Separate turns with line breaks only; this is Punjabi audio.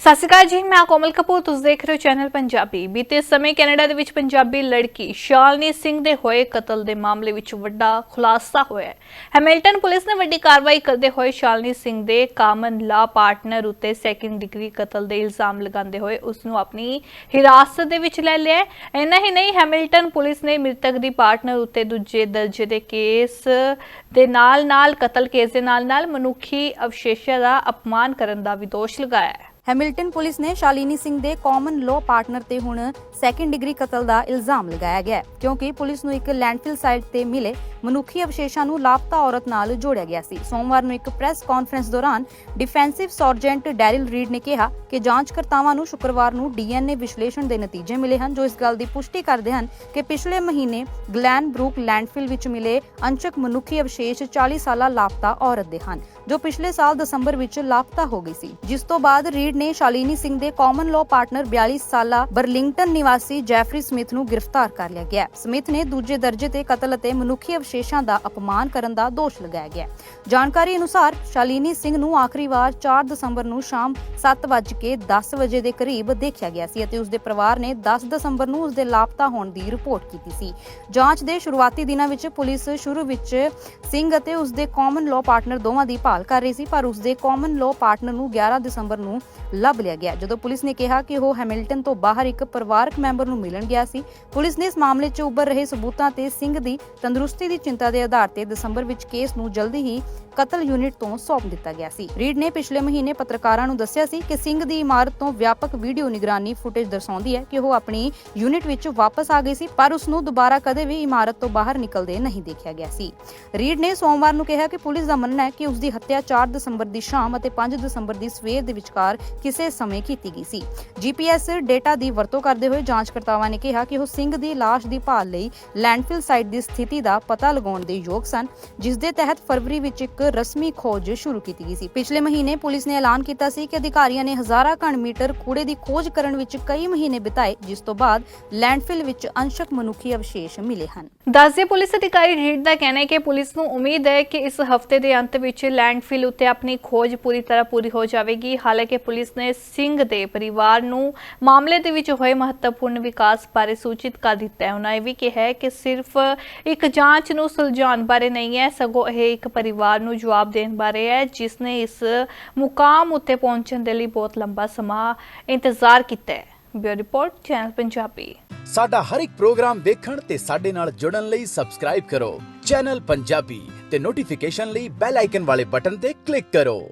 ਸਤਿ ਸ਼੍ਰੀ ਅਕਾਲ ਜੀ, ਮੈਂ ਕੋਮਲ ਕਪੂਰ, ਤੁਸੀਂ ਦੇਖ ਰਹੇ ਹੋ ਚੈਨਲ ਪੰਜਾਬੀ। ਬੀਤੇ ਸਮੇਂ ਕੈਨੇਡਾ ਦੇ ਵਿੱਚ ਪੰਜਾਬੀ ਲੜਕੀ ਸ਼ਾਲਨੀ ਸਿੰਘ ਦੇ ਹੋਏ ਕਤਲ ਦੇ ਮਾਮਲੇ ਵਿੱਚ ਵੱਡਾ ਖੁਲਾਸਾ ਹੋਇਆ ਹੈ। ਹੈਮਿਲਟਨ ਪੁਲਿਸ ਨੇ ਵੱਡੀ ਕਾਰਵਾਈ ਕਰਦੇ ਹੋਏ ਸ਼ਾਲਨੀ ਸਿੰਘ ਦੇ ਕਾਮਨ ਲਾ ਪਾਰਟਨਰ ਉੱਤੇ ਸੈਕਿੰਡ ਡਿਗਰੀ ਕਤਲ ਦੇ ਇਲਜ਼ਾਮ ਲਗਾਉਂਦੇ ਹੋਏ ਉਸ ਨੂੰ ਆਪਣੀ ਹਿਰਾਸਤ ਦੇ ਵਿੱਚ ਲੈ ਲਿਆ ਇੰਨਾ ਹੀ ਨਹੀਂ, ਹੈਮਿਲਟਨ ਪੁਲਿਸ ਨੇ ਮ੍ਰਿਤਕ ਦੀ ਪਾਰਟਨਰ ਉੱਤੇ ਦੂਜੇ ਦਰਜੇ ਦੇ ਕੇਸ ਦੇ ਨਾਲ-ਨਾਲ, ਕਤਲ ਕੇਸ ਦੇ ਨਾਲ-ਨਾਲ ਮਨੁੱਖੀ ਅਵਸ਼ੇਸ਼ਾਂ ਦਾ ਅਪਮਾਨ ਕਰਨ ਦਾ ਵੀ ਦੋਸ਼ ਲਗਾਇਆ ਹੈ।
ਹੈਮਿਲਟਨ ਪੁਲਿਸ ਨੇ ਸ਼ਾਲੀਨੀ ਸਿੰਘ ਦੇ ਕਾਮਨ ਲਾਅ ਪਾਰਟਨਰ ਤੇ ਹੁਣ ਸੈਕੰਡ ਡਿਗਰੀ ਕਤਲ ਦਾ ਇਲਜ਼ਾਮ ਲਗਾਇਆ ਗਿਆ ਕਿਉਂਕਿ ਪੁਲਿਸ ਨੂੰ ਇੱਕ ਲੈਂਡਫਿਲ ਸਾਈਟ ਤੇ ਮਿਲੇ ਮਨੁੱਖੀ ਅਵਸ਼ੇਸ਼ਾਂ ਨੂੰ ਲਾਪਤਾ ਔਰਤ ਨਾਲ ਜੋੜਿਆ ਗਿਆ ਸੀ। ਸੋਮਵਾਰ ਨੂੰ ਇੱਕ ਪ੍ਰੈਸ ਕਾਨਫਰੰਸ ਦੌਰਾਨ ਡਿਫੈਂਸਿਵ ਸਰਜੈਂਟ ਡੈਰਿਲ ਰੀਡ ਨੇ ਕਿਹਾ ਕਿ ਜਾਂਚਕਰਤਾਵਾਂ ਨੂੰ ਸ਼ੁੱਕਰਵਾਰ ਨੂੰ ਡੀਐਨਏ ਵਿਸ਼ਲੇਸ਼ਣ ਦੇ ਨਤੀਜੇ ਮਿਲੇ ਹਨ, ਜੋ ਇਸ ਗੱਲ ਦੀ ਪੁਸ਼ਟੀ ਕਰਦੇ ਹਨ ਕਿ ਪਿਛਲੇ ਮਹੀਨੇ ਗਲੈਨ ਬਰੂਕ ਲੈਂਡਫਿਲ ਵਿੱਚ ਮਿਲੇ ਅੰਸ਼ਕ ਮਨੁੱਖੀ ਅਵਸ਼ੇਸ਼ 40 ਸਾਲਾ ਲਾਪਤਾ ਔਰਤ ਦੇ ਹਨ, ਜੋ ਪਿਛਲੇ ਸਾਲ ਦਸੰਬਰ ਵਿੱਚ ਲਾਪਤਾ ਹੋ ਗਈ ਸੀ। ਜਿਸ ਤੋਂ ਬਾਅਦ ਰੀਡ ਨੇ ਸ਼ਾਲੀਨੀ ਸਿੰਘ ਦੇ ਕਾਮਨ ਲਾਅ ਪਾਰਟਨਰ 42 ਸਾਲਾ ਬਰਲਿੰਗਟਨ ਨਿਵਾਸੀ ਜੈਫਰੀ ਸਮਿਥ ਨੂੰ ਗ੍ਰਿਫਤਾਰ ਕਰ ਲਿਆ ਗਿਆ ਸਮਿਥ ਨੇ ਦੂਜੇ ਦਰਜੇ ਤੇ ਕਤਲ ਅਤੇ ਮਨੁੱਖੀ ਅਵਸ਼ੇਸ਼ਾਂ ਦਾ ਅਪਮਾਨ ਕਰਨ ਦਾ ਦੋਸ਼ ਲਗਾਇਆ ਗਿਆ ਜਾਣਕਾਰੀ ਅਨੁਸਾਰ ਸ਼ਾਲੀਨੀ ਸਿੰਘ ਨੂੰ ਆਖਰੀ ਵਾਰ 4 ਦਸੰਬਰ ਨੂੰ ਸ਼ਾਮ 7:10 ਵਜੇ ਦੇ ਕਰੀਬ ਦੇਖਿਆ ਗਿਆ ਸੀ ਅਤੇ ਉਸ ਦੇ ਪਰਿਵਾਰ ਨੇ 10 ਦਸੰਬਰ ਨੂੰ ਉਸ ਦੇ ਲਾਪਤਾ ਹੋਣ ਦੀ ਰਿਪੋਰਟ ਕੀਤੀ ਸੀ। ਜਾਂਚ ਦੇ ਸ਼ੁਰੂਆਤੀ ਦਿਨਾਂ ਵਿੱਚ ਪੁਲਿਸ ਸ਼ੁਰੂ ਵਿੱਚ ਸਿੰਘ ਅਤੇ ਉਸ ਦੇ ਕਾਮਨ ਲਾਅ ਪਾਰਟਨਰ ਦੋਵਾਂ ਦੀ ਭਾਲ ਕਰ ਰਹੀ ਸੀ, ਪਰ ਉਸ ਦੇ ਕਾਮਨ ਲਾਅ ਪਾਰਟਨਰ ਨੂੰ 11 ਦਸੰਬਰ ਨੂੰ ਲੱਭ ਲਿਆ ਗਿਆ। ਜਦੋਂ ਪੁਲਿਸ ਨੇ ਕਿਹਾ ਕਿ ਉਹ ਹੈਮਿਲਟਨ ਤੋਂ ਬਾਹਰ ਇੱਕ ਪਰਿਵਾਰਕ ਮੈਂਬਰ ਨੂੰ ਮਿਲਣ ਗਿਆ ਸੀ, ਪੁਲਿਸ ਨੇ ਇਸ ਮਾਮਲੇ 'ਚ ਉੱਭਰ ਰਹੇ ਸਬੂਤਾਂ ਤੇ ਸਿੰਘ ਦੀ ਤੰਦਰੁਸਤੀ ਦੀ ਚਿੰਤਾ ਦੇ ਆਧਾਰ ਤੇ ਦਸੰਬਰ ਵਿੱਚ ਕੇਸ ਨੂੰ ਜਲਦੀ ਹੀ ਕਤਲ ਯੂਨਿਟ ਤੋਂ ਸੌਂਪ ਦਿੱਤਾ ਗਿਆ ਸੀ। ਰੀਡ ਨੇ ਪਿਛਲੇ ਮਹੀਨੇ ਪੱਤਰਕਾਰਾਂ ਨੂੰ ਦੱਸਿਆ ਸੀ ਕਿ ਸਿੰਘ ਦੀ ਇਮਾਰਤ ਤੋਂ ਵਿਆਪਕ ਵੀਡੀਓ ਨਿਗਰਾਨੀ ਫੁਟੇਜ ਦਰਸਾਉਂਦੀ ਹੈ ਕਿ ਉਹ ਆਪਣੀ ਯੂਨਿਟ ਵਿੱਚ ਵਾਪਸ ਆ ਗਈ ਸੀ, ਪਰ ਉਸ ਨੂੰ ਦੁਬਾਰਾ ਕਦੇ ਵੀ ਇਮਾਰਤ ਤੋਂ ਬਾਹਰ ਨਿਕਲਦੇ ਨਹੀਂ ਦੇਖਿਆ ਗਿਆ ਸੀ। ਰੀਡ ਨੇ ਸੋਮਵਾਰ ਨੂੰ ਕਿਹਾ ਕਿ ਪੁਲਿਸ ਦਾ ਮੰਨਣਾ ਹੈ ਕਿ ਉਸ ਦੀ ਹੱਤਿਆ 4 ਦਸੰਬਰ ਦੀ ਸ਼ਾਮ ਅਤੇ 5 ਦਸੰਬਰ ਦੀ ਸਵੇਰ ਦੇ ਵਿਚਕਾਰ ਕਿਸੇ ਸਮੇਂ ਕੀਤੀ ਗਈ ਸੀ। ਜੀਪੀਐਸ ਡੇਟਾ ਦੀ ਵਰਤੋਂ ਕਰਦੇ ਹੋਏ ਜਾਂਚਕਰਤਾਵਾਂ ਨੇ ਕਿਹਾ ਕਿ ਉਹ ਸਿੰਘ ਦੀ ਲਾਸ਼ ਦੀ ਭਾਲ ਲਈ ਲੈਂਡਫਿਲ ਸਾਈਟ ਦੀ ਸਥਿਤੀ ਦਾ ਪਤਾ ਲਗਾਉਣ ਦੇ ਯੋਗ ਸਨ, ਜਿਸ ਦੇ ਤਹਿਤ ਫਰਵਰੀ ਵਿੱਚ ਇੱਕ ਰਸਮੀ ਖੋਜ ਸ਼ੁਰੂ ਕੀਤੀ ਗਈ ਸੀ। ਪਿਛਲੇ ਮਹੀਨੇ ਪੁਲਿਸ ਨੇ ਐਲਾਨ ਕੀਤਾ ਸੀ ਕਿ ਅਧਿਕਾਰੀਆਂ ਨੇ ਹਜ਼ਾਰਾਂ ਘਣ ਮੀਟਰ ਕੂੜੇ ਦੀ ਖੋਜ ਕਰਨ ਵਿੱਚ ਕਈ ਮਹੀਨੇ ਬਿਤਾਏ, ਜਿਸ ਤੋਂ ਬਾਅਦ ਲੈਂਡਫਿਲ ਵਿੱਚ ਅੰਸ਼ਕ ਮਨੁੱਖੀ ਅਵਸ਼ੇਸ਼ ਮਿਲੇ ਹਨ।
ਦੱਸਦੇ ਪੁਲਿਸ ਅਧਿਕਾਰੀ ਰੀਡ ਦਾ ਕਹਿਣਾ ਹੈ ਕਿ ਪੁਲਿਸ ਨੂੰ ਉਮੀਦ ਹੈ ਕਿ ਇਸ ਹਫ਼ਤੇ ਦੇ ਅੰਤ ਵਿੱਚ ਲੈਂਡਫਿਲ ਉੱਤੇ ਆਪਣੀ ਖੋਜ ਪੂਰੀ ਤਰ੍ਹਾਂ ਪੂਰੀ ਹੋ ਜਾਵੇਗੀ। ਹਾਲਾਂਕਿ ਪੁਲਿਸ ਨੇ ਸਿੰਘ ਦੇ ਪਰਿਵਾਰ ਨੂੰ ਮਾਮਲੇ ਦੇ ਵਿੱਚ ਹੋਏ ਮਹੱਤਵਪੂਰਨ ਵਿਕਾਸ ਬਾਰੇ ਸੂਚਿਤ ਕਰ ਦਿੱਤਾ ਹੈ। ਉਹਨਾਂ ਇਹ ਵੀ ਕਿਹਾ ਕਿ ਸਿਰਫ ਇੱਕ ਜਾਂਚ ਨੂੰ ਸੁਲਝਾਉਣ ਬਾਰੇ ਨਹੀਂ ਹੈ, ਸਗੋਂ ਇਹ ਇੱਕ ਪਰਿਵਾਰ ਨੂੰ ਜਵਾਬ ਦੇਣ ਬਾਰੇ ਹੈ, ਜਿਸ ਨੇ ਇਸ ਮੁਕਾਮ ਉੱਤੇ ਪਹੁੰਚਣ ਦੇ ਲਈ ਬਹੁਤ ਲੰਬਾ ਸਮਾਂ ਇੰਤਜ਼ਾਰ ਕੀਤਾ ਹੈ। Bureau report, channel Punjabi.
ਸਾਡਾ ਹਰ ਇੱਕ ਪ੍ਰੋਗਰਾਮ ਦੇਖਣ ਤੇ ਸਾਡੇ ਨਾਲ ਜੁੜਨ ਲਈ ਸਬਸਕ੍ਰਾਈਬ ਕਰੋ। ਚੈਨਲ ਪੰਜਾਬੀ ਤੇ ਨੋਟੀਫਿਕੇਸ਼ਨ ਲਈ ਬੈਲ ਆਈਕਨ ਵਾਲੇ ਬਟਨ ਤੇ ਕਲਿੱਕ ਕਰੋ।